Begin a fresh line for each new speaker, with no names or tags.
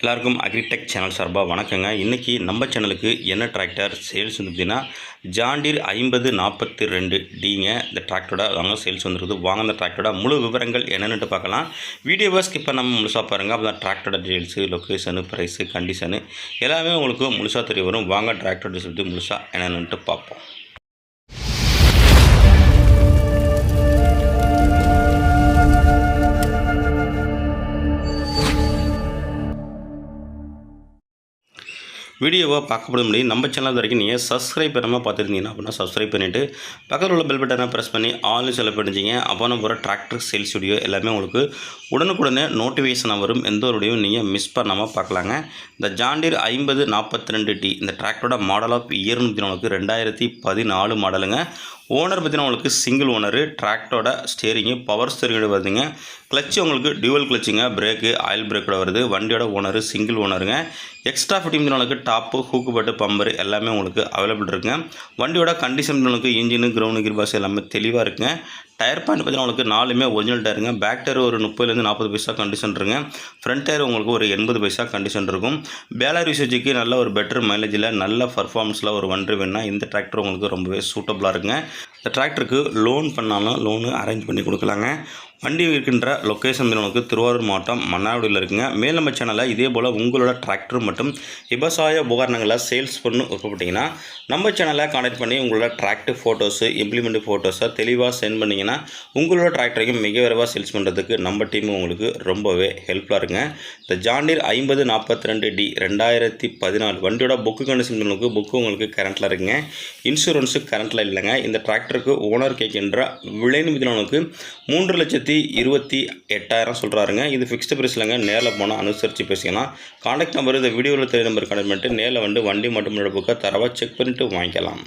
எல்லாருக்கும் agritech channel சார்பாக வணக்கங்க. இன்றைக்கி நம்ம சேனலுக்கு என்ன டிராக்டர் சேல்ஸ் வந்து அப்படின்னா ஜாண்டீர் ஐம்பது நாற்பத்தி ரெண்டு டிங்க இந்த டிராக்டரோட வாங்க சேல்ஸ் வந்துருக்குது வாங்க அந்த டிராக்டரோட முழு விவரங்கள் என்னென்னு பார்க்கலாம். வீடியோவை ஸ்கிப் நம்ம முழுசாக பாருங்கள் அப்போ தான் டிராக்டரோட டீட்டெயில்ஸு லொக்கேஷனு ப்ரைஸு கண்டிஷனு எல்லாமே உங்களுக்கு முழுசாக தெரிய வரும். வாங்க டிராக்டர் சொல்லிட்டு முழுசாக என்னென்னுட்டு பார்ப்போம். வீடியோவை பார்க்கப்படும் முடியும் நம்ம சேனல் வரைக்கும் நீங்கள் சப்ஸ்கிரைப் பண்ணாமல் பார்த்துருந்தீங்கன்னா அப்படின்னா சப்ஸ்கிரைப் பண்ணிவிட்டு பக்கத்தில் உள்ள பெல் பட்டனை ப்ரெஸ் பண்ணி ஆன்லைன் செலவு பண்ணிச்சிங்க அப்போ நம்ம போகிற டிராக்டர் சேல்ஸ் வீடியோ எல்லாமே உங்களுக்கு உடனுக்குடனே நோட்டிஃபிகேஷன் வரும். எந்த ஒரு வீடியோ நீங்கள் மிஸ் பண்ணாமல் பார்க்கலாங்க. இந்த ஜாண்டீர் ஐம்பது நாற்பத்தி ரெண்டு டி இந்த டிராக்டரோட மாடல் ஆஃப் இயர் நூற்றி நாலுக்கு ரெண்டாயிரத்தி பதினாலு மாடலுங்க ஓனர் பார்த்தீங்கன்னா உங்களுக்கு சிங்கிள் ஓனரு டிராக்டோட ஸ்டேரிங்கு பவர் ஸ்டேரிங்கோட வருதுங்க. கிளச்சு உங்களுக்கு டியூவல் கிளச்சுங்க பிரேக்கு ஆயில் பிரேக்கோட வருது. வண்டியோட ஓனரு சிங்கிள் ஓனருங்க எக்ஸ்ட்ரா ஃபிட்டிங் உங்களுக்கு டாப்பு ஹூக்கு பட்டு பம்பர் எல்லாமே உங்களுக்கு அவைலபிள் இருக்குங்க. வண்டியோட கண்டிஷன் உங்களுக்கு இன்ஜினு கிரவுண்டு கிர்பாஸ் எல்லாமே தெளிவாக இருக்குங்க. டயர் பாயிண்ட் பார்த்தீங்கன்னா உங்களுக்கு நாலுமே ஒரிஜினல் டயருங்க பேக் டயர் ஒரு முப்பதுலேருந்து நாற்பது பைசா கண்டிஷன் இருக்குங்க. ஃப்ரண்ட் டயர் உங்களுக்கு ஒரு எண்பது பைசா கண்டிஷன் இருக்கும். பேலர் யூசேஜுக்கு நல்ல ஒரு பெட்டர் மைலேஜில் நல்ல பர்ஃபார்மன்ஸில் ஒரு வண்டி வேணுன்னா இந்த டிராக்டர் உங்களுக்கு ரொம்பவே சூட்டபுளாக இருக்குங்க. இந்த டிராக்டருக்கு லோன் பண்ணாலும் லோனு அரேஞ்ச் பண்ணி கொடுக்கலாங்க. வண்டி இருக்கின்ற லொக்கேஷன் நமக்கு திருவாரூர் மாவட்டம் மன்னார்குடியில் இருக்குங்க. மேல் நம்ம சேனலில் இதே போல் உங்களோட டிராக்டர் மற்றும் விவசாய உபகரணங்களை சேல்ஸ் பண்ணு விருப்பப்பட்டிங்கன்னா நம்ம சேனலை கான்டாக்ட் பண்ணி உங்களோட டிராக்டர் ஃபோட்டோஸு இம்ப்ளிமெண்ட் ஃபோட்டோஸை தெளிவாக சென்ட் பண்ணிங்கன்னா உங்களோட டிராக்டரையும் மிக விரைவாக சேல்ஸ் பண்ணுறதுக்கு நம்ம டீம் உங்களுக்கு ரொம்பவே ஹெல்ப்ஃபுல்லாக இருக்குங்க. இந்த ஜாண்டீர் ஐம்பது நாற்பத்தி ரெண்டு டி ரெண்டாயிரத்தி பதினாலு. வண்டியோட புக்கு கண்டிஷன் உங்களுக்கு புக்கு உங்களுக்கு கரண்ட்டில் இருக்குங்க. இன்சூரன்ஸு கரண்ட்டில் இல்லைங்க. இந்த டிராக்டருக்கு ஓனர் கேட்கின்ற விலை நிமிடங்களுக்கு மூன்று லட்சத்தி இருபத்தி எட்டாயிரம் சொல்கிறாருங்க இது ஃபிக்ஸ்டு ப்ரைஸ் இல்லைங்க. நேரில் போனால் அனுசரித்து பேசிக்கலாம். காண்டாக்ட் நம்பர் இந்த வீடியோவில் தெரிய நம்பர் கனெக்ட் பண்ணிட்டு நேரில் வந்து வண்டி மட்டும் புக்கை தரவாக செக் பண்ணிவிட்டு வாங்கிக்கலாம்.